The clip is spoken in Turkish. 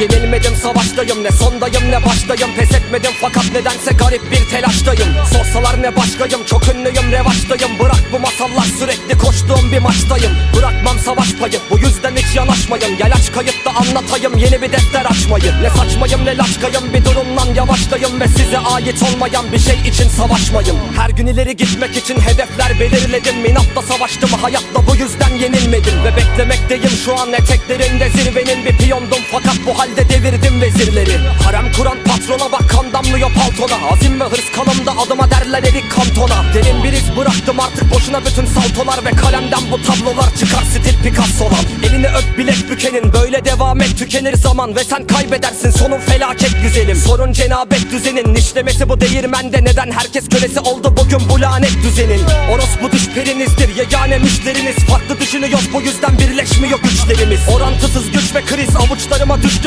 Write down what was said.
Yenilmedim savaştayım. Ne sondayım ne baştayım. Pes etmedim fakat nedense garip bir telaştayım. Sorsalar ne başkayım çok ünlüyüm revaçtayım. Bırak bu masallar sürekli koştuğum bir maçtayım. Bırak savaş payı. Bu yüzden hiç yanaşmayın. Gel aç kayıtta anlatayım. Yeni bir defter açmayın Ne saçmayım ne laçkayım. Bir durumdan yavaştayım Ve size ait olmayan bir şey için savaşmayın. Her gün ileri gitmek için hedefler belirledim. İnatla savaştım hayatla bu yüzden yenilmedim. Ve beklemekteyim şu an eteklerinde zirvenin bir piyondum. Fakat bu halde devirdim vezirleri Azim ve hırs kanımda adıma derler erik kantona. Derin bir iz bıraktım artık boşuna bütün saltolar Ve kalemden bu tablolar çıkar stil Picasso'lan Elini öp bilek bükenin böyle devam et tükenir zaman Ve sen kaybedersin. Sonun felaket güzelim. Sorun cenabet düzenin işlemesi bu değirmende Neden? Herkes kölesi oldu bugün bu lanet düzenin. Orospu düş perinizdir yegane müşteriniz. Farklı düşünüyor bu yüzden birleşmiyor güçlerimiz. Orantısız güç ve kriz avuçlarıma düştü